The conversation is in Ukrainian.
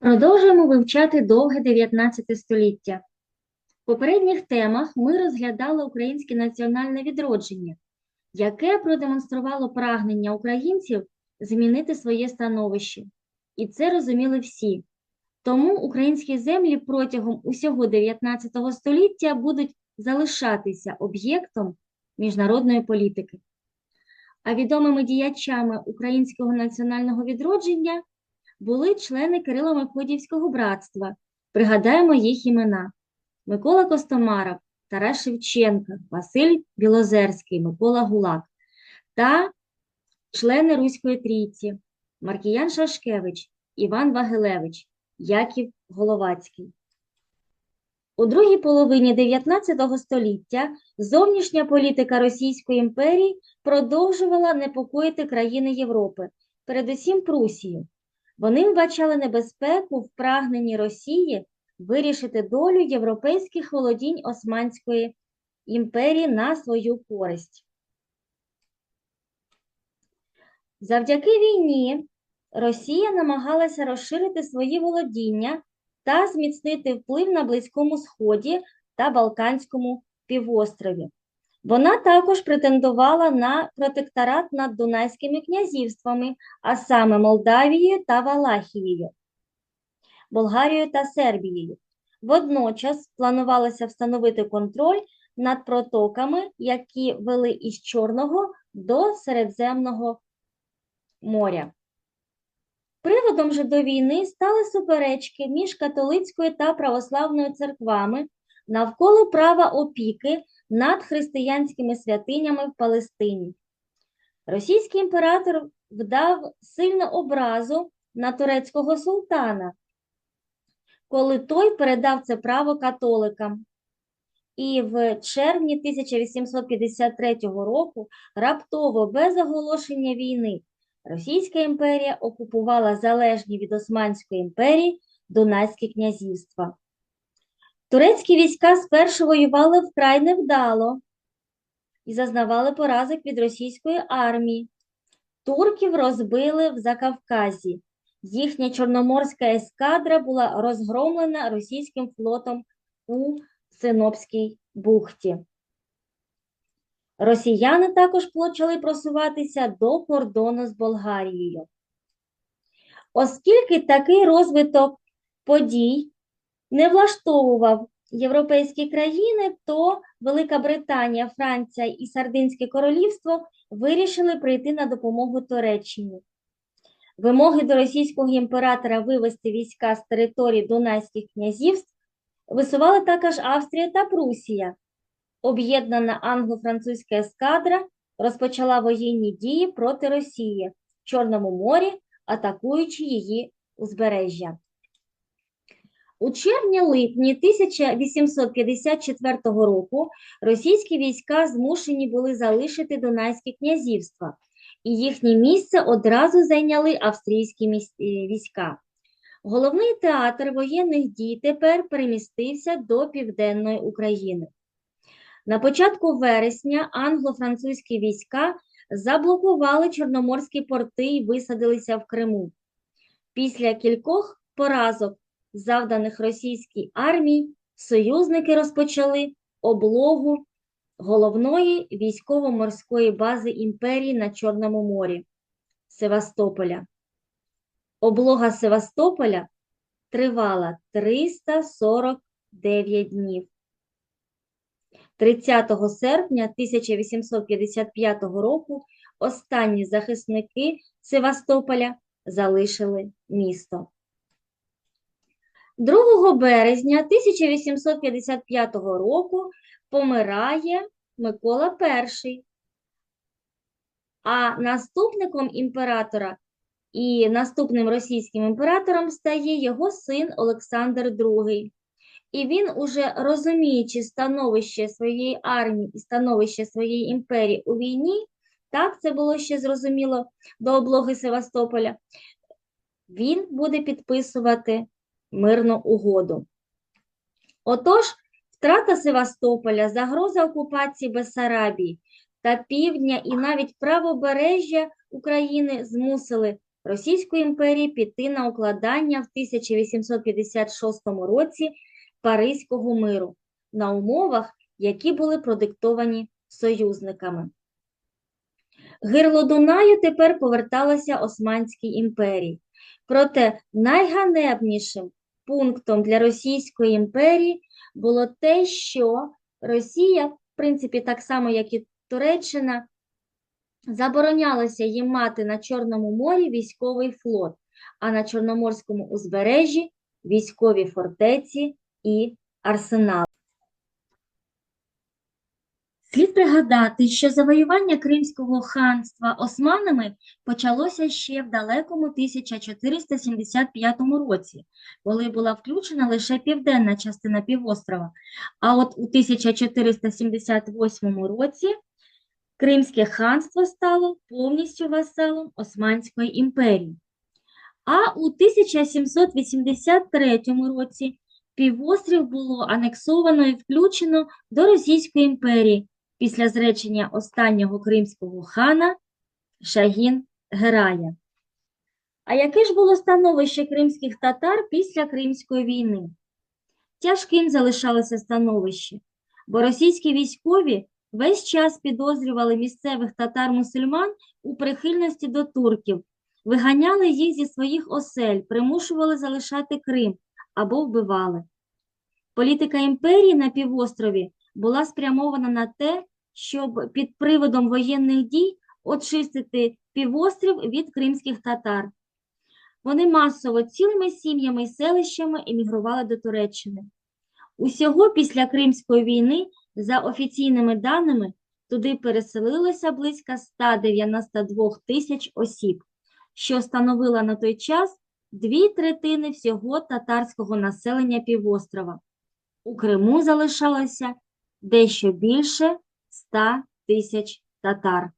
Продовжуємо вивчати довге 19 століття. В попередніх темах ми розглядали українське національне відродження, яке продемонструвало прагнення українців змінити своє становище. І це розуміли всі. Тому українські землі протягом усього 19 століття будуть залишатися об'єктом міжнародної політики. Відомими діячами українського національного відродження були члени Кирило-Мефодіївського братства. Пригадаємо їх імена: Микола Костомаров, Тарас Шевченко, Василь Білозерський, Микола Гулак та члени Руської трійці Маркіян Шашкевич, Іван Вагилевич, Яків Головацький. У другій половині 19 століття зовнішня політика Російської імперії продовжувала непокоїти країни Європи, передусім Прусію. Вони вбачали небезпеку в прагненні Росії вирішити долю європейських володінь Османської імперії на свою користь. Завдяки війні Росія намагалася розширити свої володіння та зміцнити вплив на Близькому Сході та Балканському півострові. Вона також претендувала на протекторат над Дунайськими князівствами, а саме Молдавією та Валахією, Болгарією та Сербією. Водночас планувалося встановити контроль над протоками, які вели із Чорного до Середземного моря. Приводом же до війни стали суперечки між католицькою та православною церквами навколо права опіки над християнськими святинями в Палестині. Російський імператор вдав сильну образу на турецького султана, коли той передав це право католикам. І в червні 1853 року раптово без оголошення війни Російська імперія окупувала залежні від Османської імперії Дунайські князівства. Турецькі війська спершу воювали вкрай невдало і зазнавали поразок від російської армії. Турків розбили в Закавказі. Їхня чорноморська ескадра була розгромлена російським флотом у Синопській бухті. Росіяни також почали просуватися до кордону з Болгарією. Оскільки такий розвиток подій не влаштовував європейські країни, то Велика Британія, Франція і Сардинське королівство вирішили прийти на допомогу Туреччині. Вимоги до російського імператора вивести війська з території Дунайських князівств висували також Австрія та Прусія. Об'єднана англо-французька ескадра розпочала воєнні дії проти Росії в Чорному морі, атакуючи її узбережжя. У червні-липні 1854 року російські війська змушені були залишити Дунайське князівства, і їхнє місце одразу зайняли австрійські війська. Головний театр воєнних дій тепер перемістився до Південної України. На початку вересня англо-французькі війська заблокували чорноморські порти і висадилися в Криму. Після кількох поразок, завданих російській армії, союзники розпочали облогу головної військово-морської бази імперії на Чорному морі Севастополя. Облога Севастополя тривала 349 днів. 30 серпня 1855 року останні захисники Севастополя залишили місто. 2 березня 1855 року помирає Микола І, а наступником імператора і наступним російським імператором стає його син Олександр II. І він, уже розуміючи становище своєї армії і становище своєї імперії у війні, так це було ще зрозуміло до облоги Севастополя, він буде підписувати мирну угоду. Отож, втрата Севастополя, загроза окупації Бессарабії та півдня і навіть правобережжя України змусили Російську імперію піти на укладання в 1856 році Паризького миру на умовах, які були продиктовані союзниками. Гирло Дунаю тепер поверталося Османській імперії. Проте найганебнішим пунктом для Російської імперії було те, що Росія, в принципі, так само, як і Туреччина, заборонялося їм мати на Чорному морі військовий флот, а на Чорноморському узбережжі військові фортеці і арсенали. Слід пригадати, що завоювання Кримського ханства османами почалося ще в далекому 1475 році, коли була включена лише південна частина півострова. А от у 1478 році Кримське ханство стало повністю васалом Османської імперії. А у 1783 році півострів було анексовано і включено до Російської імперії після зречення останнього кримського хана Шагін Герая. А яке ж було становище кримських татар після Кримської війни? Тяжким залишалося становище, бо російські військові весь час підозрювали місцевих татар-мусульман у прихильності до турків, виганяли їх зі своїх осель, примушували залишати Крим або вбивали. Політика імперії на півострові була спрямована на те, щоб під приводом воєнних дій очистити півострів від кримських татар. Вони масово цілими сім'ями і селищами емігрували до Туреччини. Усього після Кримської війни, за офіційними даними, туди переселилося близько 192 тисяч осіб, що становило на той час дві третини всього татарського населення півострова. У Криму залишалося дещо більше 100 тисяч татар.